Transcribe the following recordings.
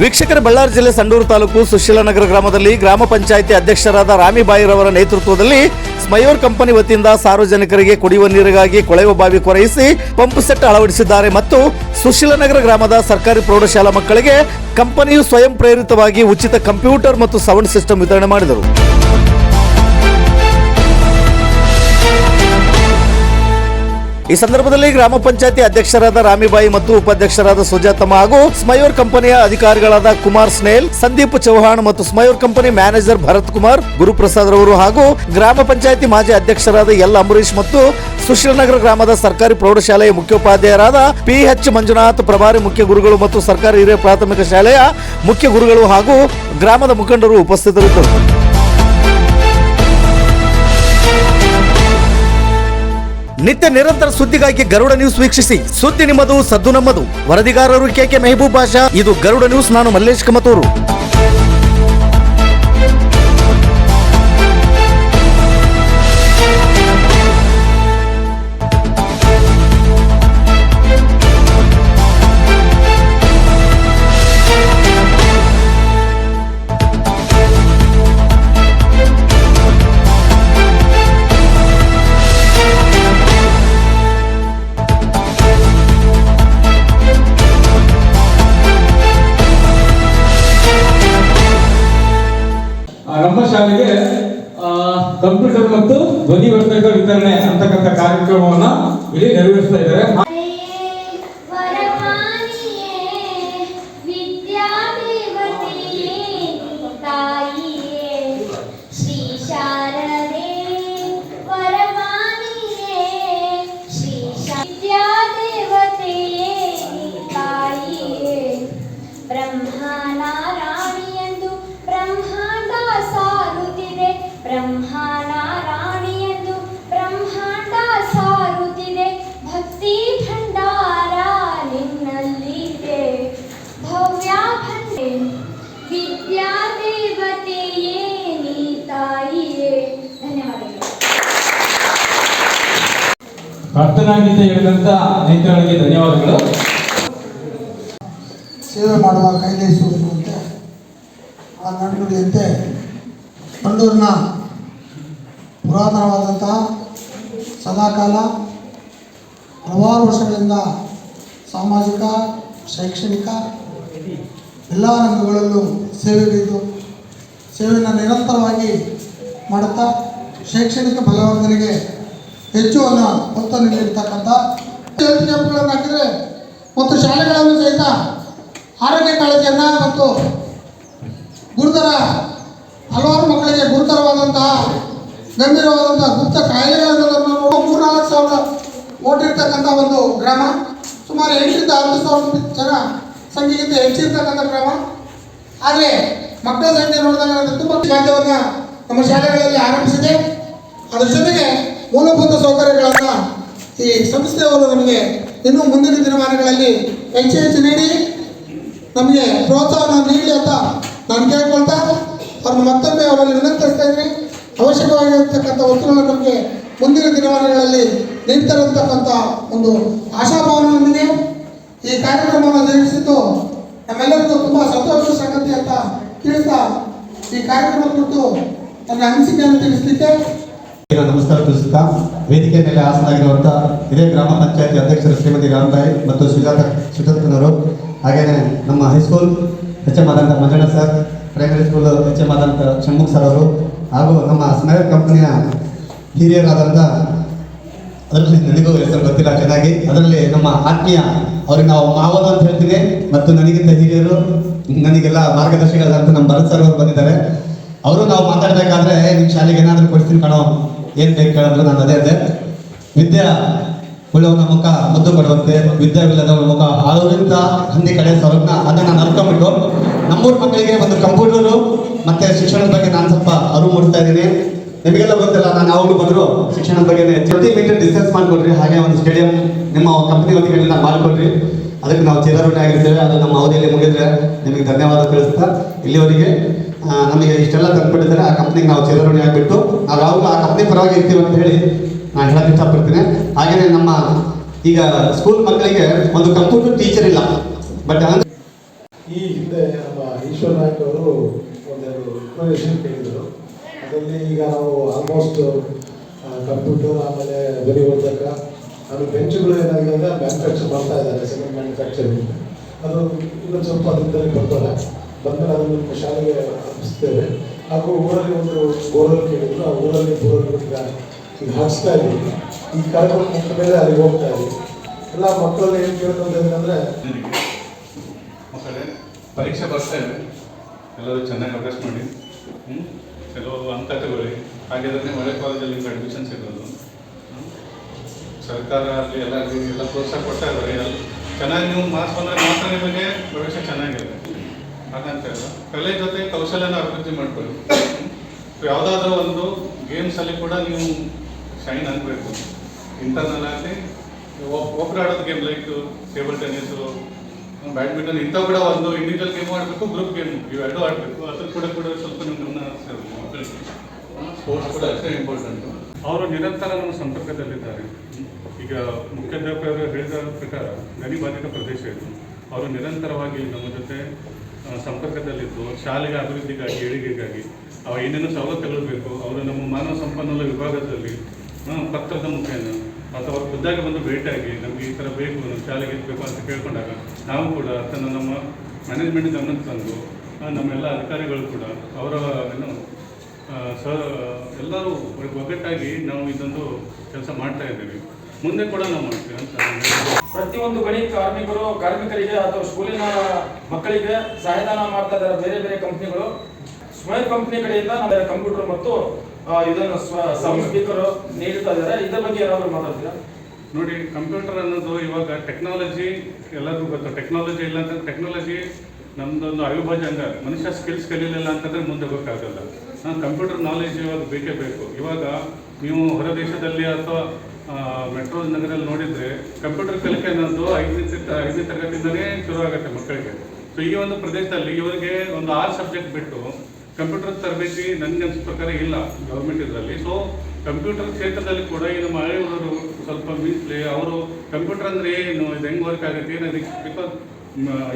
ವೀಕ್ಷಕರ ಬಳ್ಳಾರಿ ಜಿಲ್ಲೆ ಸಂಡೂರು ತಾಲೂಕು ಸುಶೀಲನಗರ ಗ್ರಾಮದಲ್ಲಿ ಗ್ರಾಮ ಪಂಚಾಯಿತಿ ಅಧ್ಯಕ್ಷರಾದ ರಾಮಿಬಾಯಿರವರ ನೇತೃತ್ವದಲ್ಲಿ ಸ್ಮಯೋರ್ ಕಂಪನಿ ವತಿಯಿಂದ ಸಾರ್ವಜನಿಕರಿಗೆ ಕುಡಿಯುವ ನೀರಿಗಾಗಿ ಕೊಳೆವ ಬಾವಿ ಕೊರೆಯಿಸಿ ಪಂಪ್ ಸೆಟ್ ಅಳವಡಿಸಿದ್ದಾರೆ ಮತ್ತು ಸುಶೀಲನಗರ ಗ್ರಾಮದ ಸರ್ಕಾರಿ ಪ್ರೌಢಶಾಲಾ ಮಕ್ಕಳಿಗೆ ಕಂಪನಿಯು ಸ್ವಯಂ ಪ್ರೇರಿತವಾಗಿ ಉಚಿತ ಕಂಪ್ಯೂಟರ್ ಮತ್ತು ಸೌಂಡ್ ಸಿಸ್ಟಮ್ ವಿತರಣೆ ಮಾಡಿದರು. ಈ ಸಂದರ್ಭದಲ್ಲಿ ಗ್ರಾಮ ಪಂಚಾಯತಿ ಅಧ್ಯಕ್ಷರಾದ ರಾಮಿಬಾಯಿ ಮತ್ತು ಉಪಾಧ್ಯಕ್ಷರಾದ ಸುಜಾತಮ್ಮ ಹಾಗೂ ಸ್ಮಯೂರ್ ಕಂಪನಿಯ ಅಧಿಕಾರಿಗಳಾದ ಕುಮಾರ್ ಸ್ನೇಲ್, ಸಂದೀಪ್ ಚೌಹಾಣ್ ಮತ್ತು ಸ್ಮಯೂರ್ ಕಂಪನಿ ಮ್ಯಾನೇಜರ್ ಭರತ್ ಕುಮಾರ್, ಗುರುಪ್ರಸಾದ್ ರವರು ಹಾಗೂ ಗ್ರಾಮ ಪಂಚಾಯತಿ ಮಾಜಿ ಅಧ್ಯಕ್ಷರಾದ ಎಲ್ ಅಂಬರೀಶ್ ಮತ್ತು ಸುಶೀಲನಗರ ಗ್ರಾಮದ ಸರ್ಕಾರಿ ಪ್ರೌಢಶಾಲೆಯ ಮುಖ್ಯೋಪಾಧ್ಯಾಯರಾದ ಪಿ ಎಚ್ ಮಂಜುನಾಥ್, ಪ್ರಭಾರಿ ಮುಖ್ಯ ಗುರುಗಳು ಮತ್ತು ಸರ್ಕಾರಿ ಹಿರಿಯ ಪ್ರಾಥಮಿಕ ಶಾಲೆಯ ಮುಖ್ಯ ಗುರುಗಳು ಹಾಗೂ ಗ್ರಾಮದ ಮುಖಂಡರು ಉಪಸ್ಥಿತರಿದ್ದರು. ನಿತ್ಯ ನಿರಂತರ ಸುದ್ದಿಗಾಗಿ ಗರುಡ ನ್ಯೂಸ್ ವೀಕ್ಷಿಸಿ. ಸುದ್ದಿ ನಿಮ್ಮದು, ಸದ್ದು ನಮ್ಮದು. ವರದಿಗಾರರು ಕೆಕೆ ಮೆಹಬೂಬ್ ಬಾಷಾ, ಇದು ಗರುಡ ನ್ಯೂಸ್, ನಾನು ಮಲ್ಲೇಶ್ ಕಮತೂರು. ಶಾಲೆಗೆ ಕಂಪ್ಯೂಟರ್ ಮತ್ತು ಧ್ವನಿವರ್ಧಕ ವಿತರಣೆ ಅಂತಕ್ಕಂಥ ಕಾರ್ಯಕ್ರಮವನ್ನ ಇಲ್ಲಿ ನೆರವೇರಿಸ್ತಾ ಇದ್ದಾರೆ. ಪ್ರಾರ್ಥನಾ ಹೇಳಿದಂಥ ನೇತೃಗಳಿಗೆ ಧನ್ಯವಾದಗಳು. ಸೇವೆ ಮಾಡುವ ಕೈಲೇಸುವಂತೆ ಆ ನಡೆನುಡಿಯಂತೆ ಬಂಡೂರಿನ ಪುರಾತನವಾದಂತಹ ಸದಾಕಾಲ ಹಲವಾರು ವರ್ಷಗಳಿಂದ ಸಾಮಾಜಿಕ, ಶೈಕ್ಷಣಿಕ ಎಲ್ಲ ರಂಗಗಳಲ್ಲೂ ಸೇವೆಗಳಿದ್ದು ಸೇವೆಯನ್ನು ನಿರಂತರವಾಗಿ ಮಾಡುತ್ತಾ ಶೈಕ್ಷಣಿಕ ಬಲವರ್ಧನೆಗೆ ಹೆಚ್ಚು ಒತ್ತು ನೀಡಿರ್ತಕ್ಕಂಥ ಹೆಲ್ತ್ ಮತ್ತು ಶಾಲೆಗಳನ್ನು ಸಹಿತ ಆರೋಗ್ಯ ಕಾಳಜಿಯನ್ನು ಮತ್ತು ಗುರುತರ ಹಲವಾರು ಮಕ್ಕಳಿಗೆ ಗುರುತರವಾದಂತಹ ಗಂಭೀರವಾದಂತಹ ಗುಪ್ತ ಕಾಯಿಲೆಗಳನ್ನು ಮೂರ್ನಾಲ್ಕು ಸಾವಿರ ಓಟಿರ್ತಕ್ಕಂಥ ಒಂದು ಗ್ರಾಮ, ಸುಮಾರು ಎಂಟರಿಂದ ಹತ್ತು ಸಾವಿರ ಜನ ಸಂಖ್ಯೆಗಿಂತ ಹೆಚ್ಚಿರ್ತಕ್ಕಂಥ ಗ್ರಾಮ. ಆದರೆ ಮಕ್ಕಳ ಸಂಖ್ಯೆ ನೋಡಿದಾಗ ತುಂಬ ಖಾದ್ಯವನ್ನು ನಮ್ಮ ಶಾಲೆಗಳಲ್ಲಿ ಆರಂಭಿಸಿದೆ. ಅದರ ಜೊತೆಗೆ ಮೂಲಭೂತ ಸೌಕರ್ಯಗಳನ್ನು ಈ ಸಂಸ್ಥೆಯವರು ನಮಗೆ ಇನ್ನೂ ಮುಂದಿನ ದಿನಮಾನಗಳಲ್ಲಿ ಹೆಚ್ಚು ಹೆಚ್ಚು ನೀಡಿ, ನಮಗೆ ಪ್ರೋತ್ಸಾಹ ನೀಡಲಿ ಅಂತ ನಾನು ಕೇಳ್ಕೊಳ್ತಾ, ಅವ್ರನ್ನ ಮತ್ತೊಮ್ಮೆ ಅವರಲ್ಲಿ ವಿನಂತಿಸ್ತಾ ಇದ್ದೀನಿ. ಅವಶ್ಯಕವಾಗಿರ್ತಕ್ಕಂಥ ವಸ್ತುಗಳನ್ನು ನಮಗೆ ಮುಂದಿನ ದಿನಮಾನಗಳಲ್ಲಿ ನೀಡ್ತಾರಂತಕ್ಕಂಥ ಒಂದು ಆಶಾಭಾವನೆಯೊಂದಿಗೆ ಈ ಕಾರ್ಯಕ್ರಮವನ್ನು ನಿರ್ವಹಿಸಿದ್ದು ನಮ್ಮೆಲ್ಲರಿಗೂ ತುಂಬ ಸಂತೋಷ ಸಂಗತಿ ಅಂತ ತಿಳಿಸ್ತಾ ಈ ಕಾರ್ಯಕ್ರಮ ಕುರಿತು ನನ್ನ ಅನಿಸಿಕೆಯನ್ನು ತಿಳಿಸಲಿಕ್ಕೆ ನಮಸ್ಕಾರ ತಿಳಿಸುತ್ತಾ ವೇದಿಕೆ ಮೇಲೆ ಆಸನಾಗಿರುವಂಥ ಇದೇ ಗ್ರಾಮ ಪಂಚಾಯತಿ ಅಧ್ಯಕ್ಷರು ಶ್ರೀಮತಿ ರಾಮಬಾಯಿ ಮತ್ತು ಸುಜಾತ ಸುಜಾತನವರು ಹಾಗೆಯೇ ನಮ್ಮ ಹೈಸ್ಕೂಲ್ ಎಚ್ ಎಂ ಆದಂಥ Manjanna sir primary school H M ಆದಂಥ ಷಣ್ಮುಖ್ ಸರ್ ಅವರು, ಹಾಗೂ ನಮ್ಮ ಸ್ಮೈಲ್ ಕಂಪನಿಯ ಹಿರಿಯರಾದಂಥ ಅದರಲ್ಲಿ ನನಗೂ ಹೆಸರು ಗೊತ್ತಿಲ್ಲ ಚೆನ್ನಾಗಿ. ಅದರಲ್ಲಿ ನಮ್ಮ ಆತ್ಮೀಯ ಅವ್ರಿಗೆ ನಾವು ಮಾವನು ಅಂತ ಹೇಳ್ತೀನಿ. ಮತ್ತು ನನಗಿಂತ ಹಿರಿಯರು, ನನಗೆಲ್ಲ ಮಾರ್ಗದರ್ಶಿಗಳಾದಂಥ ನಮ್ಮ ಭರತ್ ಸರ್ ಅವರು ಬಂದಿದ್ದಾರೆ. ಅವರು ನಾವು ಮಾತಾಡಬೇಕಾದ್ರೆ ನಿಮ್ಮ ಶಾಲೆಗೆ ಏನಾದರೂ ಕೊಡ್ತೀನಿ ಕಣೋ, ಏನು ಬೇಕು ಕೇಳಂದ್ರೆ ನಾನು ಅದೇ ಅದೇ. ವಿದ್ಯಾ ಉಳ್ಳವನ ಮುಖ ಮುದ್ದು ಕೊಡುವಂತೆ ವಿದ್ಯಾವಿಲ್ಲದವನ ಮುಖ ಆಳುವಂತ ಹಂದಿ ಕಡೆ ಸೌಲಭ್ಯ ಅದನ್ನ ನಾನು ಅರ್ಕೊಂಬಿಟ್ಟು ನಮ್ಮೂರ ಮಕ್ಕಳಿಗೆ ಒಂದು ಕಂಪ್ಯೂಟರು ಮತ್ತೆ ಶಿಕ್ಷಣದ ಬಗ್ಗೆ ನಾನು ಸ್ವಲ್ಪ ಅರಿವು ಮೂಡಿಸ್ತಾ ಇದ್ದೀನಿ. ನಿಮಗೆಲ್ಲ ಗೊತ್ತಿಲ್ಲ, ನಾನು ಯಾವಾಗಲೂ ಬಂದ್ರು ಶಿಕ್ಷಣದ ಬಗ್ಗೆ ಪ್ರತಿ ಮೀಟರ್ ಡಿಸ್ಕಸ್ ಮಾಡ್ಕೊಡ್ರಿ, ಹಾಗೆ ಒಂದು ಸ್ಟೇಡಿಯಂ ನಿಮ್ಮ ಕಂಪನಿ ವತಿಗಳಿಂದ ಮಾಡ್ಕೊಡ್ರಿ. ಅದಕ್ಕೆ ನಾವು ಚಿರಋಣಿ ಆಗಿರ್ತೇವೆ ಅದು ನಮ್ಮ ಅವಧಿಯಲ್ಲಿ ಮುಗಿದ್ರೆ ನಿಮಗೆ ಧನ್ಯವಾದ ತಿಳಿಸ್ತಾ ಇಲ್ಲಿವರೆಗೆ. ನಮಗೆ ಇಷ್ಟೆಲ್ಲ ತಂದುಬಿಟ್ಟಿದ್ದಾರೆ. ಆ ಕಂಪ್ನಿಗೆ ನಾವು ಚೇದರಣೆ ಆಗಿಬಿಟ್ಟು ನಾವು ಯಾವಾಗಲೂ ಆ ಕಂಪ್ನಿ ಪರವಾಗಿ ಇರ್ತೀವಿ ಅಂತ ಹೇಳಿ ನಾನು ಹೇಳೋಕ್ಕೆ ಇಷ್ಟಪಡ್ತೀನಿ. ಹಾಗೆಯೇ ನಮ್ಮ ಈಗ ಸ್ಕೂಲ್ ಮಕ್ಕಳಿಗೆ ಒಂದು ಕಂಪ್ಯೂಟರ್ ಟೀಚರ್ ಇಲ್ಲ. ಬಟ್ ಈ ಹಿಂದೆ ನಮ್ಮ ಈಶ್ವರ ನಾಯ್ಕ ಅವರು ಒಂದೆರಡು ಇನ್ಫಾರ್ಮೇಷನ್ ಕೇಳಿದರು. ಅದರಲ್ಲಿ ಈಗ ನಾವು ಆಲ್ಮೋಸ್ಟ್ ಕಂಪ್ಯೂಟರ್ ಆಮೇಲೆ ಗರಿಗೋಳಿದಾಗ ಅದು ಬೆಂಚುಗಳು ಏನಾಗಿದೆ ಮ್ಯಾನುಫ್ಯಾಕ್ಚರ್ ಮಾಡ್ತಾ ಇದ್ದಾರೆ ಸಿಮೆಂಟ್ ಮ್ಯಾನುಫ್ಯಾಕ್ಚರಿಂಗ್ ಅದು ಇನ್ನೊಂದು ಸ್ವಲ್ಪ ಅದರಿಂದಲೇ ಬರ್ತಾರೆ ಬಂದರೆ ಅದನ್ನು ಶಾಲೆಗೆ ಹಬ್ಬಿಸ್ತೇವೆ ಹಾಗೂ ಊರಲ್ಲಿ ಒಂದು ಬೋರ್ವೆಲ್ ಕೇಳಿದ್ರು. ಆ ಊರಲ್ಲಿ ಬೋರ್ವೆಲ್ ಈಗ ಹಾಕ್ಸ್ತಾ ಇದ್ದೀವಿ ಈ ಕಾರ್ಯಕ್ರಮ ಮುಗಿದ ಮೇಲೆ ಅಲ್ಲಿಗೆ ಹೋಗ್ತಾ ಇದ್ದೀವಿ ಎಲ್ಲ ಮಕ್ಕಳಲ್ಲಿ ಏನು ಕೇಳ್ಕೊಂಡು ಅಂದರೆ, ಮಕ್ಕಳೇ, ಪರೀಕ್ಷೆ ಬರ್ತಾ ಇದೆ. ಎಲ್ಲರೂ ಚೆನ್ನಾಗಿ ಅಭ್ಯಾಸ ಮಾಡಿ. ಕೆಲವು ಅಂಕ ತಗೊಳ್ಳಿ ಹಾಗಿದ್ರೆ ಒಳ್ಳೆ ಕಾಲೇಜಲ್ಲಿ ನಿಮ್ಗೆ ಅಡ್ಮಿಷನ್ ಸಿಗೋದು? ಸರ್ಕಾರ ಅಲ್ಲಿ ಎಲ್ಲ ಎಲ್ಲ ಪ್ರೋತ್ಸಾಹ ಕೊಡ್ತಾ ಇದ್ದಾರೆ. ಚೆನ್ನಾಗಿ ನೀವು ಮಾಸ್ಕ್ ಬಂದರೆ ಮಾತ್ರ ನಿಮಗೆ ಪ್ರವೇಶ ಚೆನ್ನಾಗಿದೆ. ಹಾಗಂತ ಇಲ್ಲ ಕಲೆ ಜೊತೆ ಕೌಶಲ್ಯನ ಅಭಿವೃದ್ಧಿ ಮಾಡ್ಕೊಳ್ಳಿ? ಯಾವುದಾದ್ರೂ ಒಂದು ಗೇಮ್ಸಲ್ಲಿ ಕೂಡ ನೀವು ಶೈನ್ ಆಗಬೇಕು. ಇಂಟರ್ನಲ್ ಆಗಲಿ ಒಬ್ಬರು ಆಡೋದು game like table tennis badminton ಇಂಥವು ಕೂಡ ಒಂದು ಇಂಡಿವಿಜುವಲ್ ಗೇಮ್ ಆಡಬೇಕು ಗ್ರೂಪ್ ಗೇಮ್ ಇವೆರಡೂ ಆಡಬೇಕು. ಅದ್ರ ಕೂಡ ಕೂಡ ಸ್ವಲ್ಪ ನಿಮ್ಮ ಗಮನ ಸ್ಪೋರ್ಟ್ಸ್ ಕೂಡ ಅಷ್ಟೇ ಇಂಪಾರ್ಟೆಂಟು ಅವರು ನಿರಂತರ ನಮ್ಮ ಸಂಪರ್ಕದಲ್ಲಿದ್ದಾರೆ. ಈಗ ಮುಖ್ಯಾಧ್ಯಾಪಕರು ಹೇಳಿದ ಪ್ರಕಾರ ಗಣಿಬಾಧಿತ ಪ್ರದೇಶ ಇದು. ಅವರು ನಿರಂತರವಾಗಿ ನಮ್ಮ ಜೊತೆ ಸಂಪರ್ಕದಲ್ಲಿದ್ದು ಶಾಲೆಗೆ ಅಭಿವೃದ್ಧಿಗಾಗಿ, ಏಳಿಗೆಗಾಗಿ ಅವ್ರು ಏನೇನು ಸವಲತ್ತುಗಳು ಬೇಕು, ಅವರು ನಮ್ಮ ಮಾನವ ಸಂಪನ್ಮೂಲ ವಿಭಾಗದಲ್ಲಿ ಪತ್ರದ ಮುಖೇನ, ಅಥವಾ ಅವ್ರು ಖುದ್ದಾಗಿ ಬಂದು ಭೇಟಿಯಾಗಿ ನಮಗೆ ಈ ಥರ ಬೇಕು, ನಮ್ಮ ಶಾಲೆಗೆ ಬೇಕು ಅಂತ ಕೇಳ್ಕೊಂಡಾಗ, ನಾವು ಕೂಡ ಅದನ್ನು ನಮ್ಮ ಮ್ಯಾನೇಜ್ಮೆಂಟ್ ಗಮನಕ್ಕೆ ತಂದು ನಮ್ಮೆಲ್ಲ ಅಧಿಕಾರಿಗಳು ಕೂಡ ಅವರ, ಏನು ಸ, ಎಲ್ಲರೂ ಒಗ್ಗಟ್ಟಾಗಿ ನಾವು ಇದೊಂದು ಕೆಲಸ ಮಾಡ್ತಾ ಇದ್ದೀವಿ ಮುಂದೆ ಕೂಡ ನಾವು ಮಾಡ್ತೀವಿ ಅಂತ. ಪ್ರತಿಯೊಂದು ಗಣಿ ಕಾರ್ಮಿಕರು ಕಾರ್ಮಿಕರಿಗೆ ಅಥವಾ ಸ್ಕೂಲಿನ ಮಕ್ಕಳಿಗೆ ಸಹಾಯಧನ ಮಾಡ್ತಾ ಇದ್ದಾರೆ ಬೇರೆ ಬೇರೆ ಕಂಪ್ನಿಗಳು. ಸ್ವಯಂ ಕಂಪ್ನಿ ಕಡೆಯಿಂದ ನಮ್ಮ ಕಂಪ್ಯೂಟರ್ ಮತ್ತು ಇದನ್ನು ಸೌಂಡ್ ಸ್ಪೀಕರ್ ನೀಡ್ತಾ ಇದ್ದಾರೆ. ಇದರ ಬಗ್ಗೆ ಏನಾದರೂ ಮಾತಾಡ್ತೀರಾ? ನೋಡಿ ಕಂಪ್ಯೂಟರ್ ಅನ್ನೋದು ಇವಾಗ ಟೆಕ್ನಾಲಜಿ ಎಲ್ಲರಿಗೂ ಗೊತ್ತು. ಟೆಕ್ನಾಲಜಿ ಇಲ್ಲ ಅಂತಂದ್ರೆ ಟೆಕ್ನಾಲಜಿ ನಮ್ದೊಂದು ಅವಿಭಾಜ್ಯ ಅಂಗ. ಮನುಷ್ಯ ಸ್ಕಿಲ್ಸ್ ಕಲೀಲಿಲ್ಲ ಅಂತಂದ್ರೆ ಮುಂದೆ ಹೋಗೋಕ್ಕಾಗಲ್ಲ. ಕಂಪ್ಯೂಟರ್ ನಾಲೆಜ್ ಇವಾಗ ಬೇಕೇ ಬೇಕು. ಇವಾಗ ನೀವು ಹೊರ ದೇಶದಲ್ಲಿ ಅಥವಾ ಮೆಟ್ರೋ ನಗರಲ್ಲಿ ನೋಡಿದ್ರೆ ಕಂಪ್ಯೂಟರ್ ಕಲಿಕೆ ಅನ್ನೋದು ಐದನೇ ಐದನೇ ತರಗತಿಯಿಂದಲೇ ಶುರು ಆಗುತ್ತೆ ಮಕ್ಕಳಿಗೆ. ಸೊ ಈ ಒಂದು ಪ್ರದೇಶದಲ್ಲಿ ಇವರಿಗೆ ಒಂದು ಆರು ಸಬ್ಜೆಕ್ಟ್ ಬಿಟ್ಟು ಕಂಪ್ಯೂಟರ್ ತರಬೇತಿ ನನಗೆ ಅನಿಸಿದ ಪ್ರಕಾರ ಇಲ್ಲ ಗೌರ್ಮೆಂಟ್ ಇದರಲ್ಲಿ. ಸೊ ಕಂಪ್ಯೂಟರ್ ಕ್ಷೇತ್ರದಲ್ಲಿ ಕೂಡ ಈ ನಮ್ಮ ಸ್ವಲ್ಪ ಮೀಸಲಿ, ಅವರು ಕಂಪ್ಯೂಟರ್ ಅಂದರೆ ಏನು, ಇದು ಹೆಂಗ್ ವರ್ಕ್ ಆಗುತ್ತೆ ಏನು ಬಿಕಾಸ್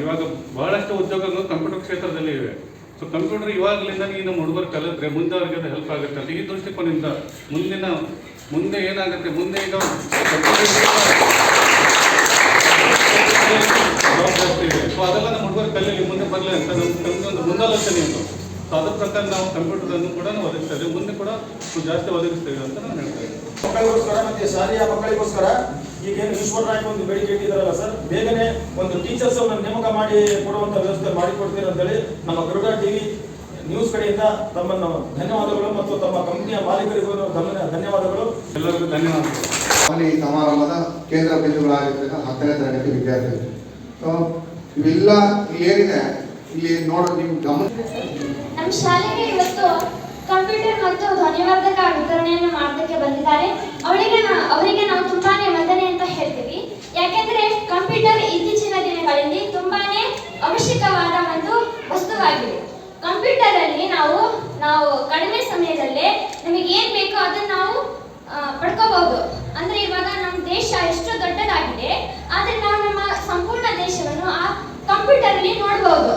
ಇವಾಗ ಬಹಳಷ್ಟು ಉದ್ಯೋಗಗಳು ಕಂಪ್ಯೂಟರ್ ಕ್ಷೇತ್ರದಲ್ಲಿ ಇವೆ. ಸೊ ಕಂಪ್ಯೂಟರ್ ಇವಾಗಲಿಂದ ನೀನು ಹುಡುಗರು ಕಲಿತ್ರೆ ಮುಂದೆ ಅವ್ರಿಗೆ ಅದು ಹೆಲ್ಪ್ ಆಗುತ್ತೆ ಅಂತ ಈ ದೃಷ್ಟಿಕೋನದಿಂದ ಮುಂದಿನ ಮುಂದೆ ಏನಾಗುತ್ತೆ? ಮುಂದೆ ಈಗ ಸೊ ಅದೆಲ್ಲ ನಮ್ಮ ಹುಡುಗರು ಮುಂದೆ ಬರಲಿ ಅಂತ ನಮ್ಮ ಒಂದು ಮುಂದಾಲೋಚನೆ ಉಂಟು ಸೊ ಅದ್ರ ಪ್ರಕಾರ ನಾವು ಕಂಪ್ಯೂಟರ್ ಅನ್ನು ಕೂಡ ನಾವು ಮುಂದೆ ಕೂಡ ಜಾಸ್ತಿ ಒದಗಿಸ್ತೇವೆ ಅಂತ ನಾನು ಹೇಳ್ತಾ ಇದ್ದೀನಿ. ಮಕ್ಕಳಿಗೋಸ್ಕರ ಮತ್ತೆ ಶಾಲೆಯ ಮಕ್ಕಳಿಗೋಸ್ಕರ ಈಗೇನು ಈಶ್ವರ ನಾಯ್ಕ ಒಂದು ಬೇಡಿಕೆ ಇಟ್ಟಿದ್ದಾರಲ್ಲ ಸರ್ ಬೇಗನೆ ಒಂದು ಟೀಚರ್ಸ್ ನೇಮಕ ಮಾಡಿ ಕೊಡುವಂತ ವ್ಯವಸ್ಥೆ ಮಾಡಿಕೊಡ್ತೀರ ಅಂತೇಳಿ ನಮ್ಮ ಗರುಡ ಟಿವಿ ನ್ಯೂಸ್ ಕಡೆಯಿಂದ ತಮ್ಮನ್ನು ಧನ್ಯವಾದಗಳು ಮತ್ತು ತಮ್ಮ ಕಂಪನಿಯ ಮಾಲೀಕರಿಗೂ ಧನ್ಯವಾದಗಳು. ಎಲ್ಲರಿಗೂ ಧನ್ಯವಾದಗಳು. ಅವನ ಈ ಸಮಾರಂಭದ ಕೇಂದ್ರ ಬಿಂದುಗಳಾಗಿರ್ತಕ್ಕ ಹತ್ತನೇ ತರಗತಿ ವಿದ್ಯಾರ್ಥಿಗಳು. ಸೊ ಇವೆಲ್ಲ ಇಲ್ಲಿ ಏನಿದೆ? ಇಲ್ಲಿ ನೋಡೋದು ನೀವು ಗಮನ ನಮ್ಮ ಶಾಲೆಗೆ ಇವತ್ತು ಕಂಪ್ಯೂಟರ್ ಮತ್ತು ಧ್ವನಿವರ್ಧಕ ವಿತರಣೆಯನ್ನು ಮಾಡೋದಕ್ಕೆ ಬಂದಿದ್ದಾರೆ. ಅವಳಿಗೆ ಅವರಿಗೆ ನಾವು ತುಂಬಾನೇ ವಂದನೆ ಅಂತ ಹೇಳ್ತೀವಿ. ಯಾಕೆಂದ್ರೆ ಕಂಪ್ಯೂಟರ್ ಇತ್ತೀಚಿನ ದಿನಗಳಲ್ಲಿ ತುಂಬಾನೇ ಅವಶ್ಯಕವಾದ ಒಂದು ವಸ್ತುವಾಗಿದೆ. ಕಂಪ್ಯೂಟರ್ ಅಲ್ಲಿ ನಾವು ನಾವು ಕಡಿಮೆ ಸಮಯದಲ್ಲೇ ನಮಗೆ ಏನು ಬೇಕೋ ಅದನ್ನ ನಾವು ಪಡ್ಕೋಬಹುದು. ಅಂದ್ರೆ ಇವಾಗ ನಮ್ಮ ದೇಶ ಎಷ್ಟು ದೊಡ್ಡದಾಗಿದೆ, ಆದರೆ ನಾವು ನಮ್ಮ ಸಂಪೂರ್ಣ ದೇಶವನ್ನು ಆ ಕಂಪ್ಯೂಟರ್ ಅಲ್ಲಿ ನೋಡಬಹುದು.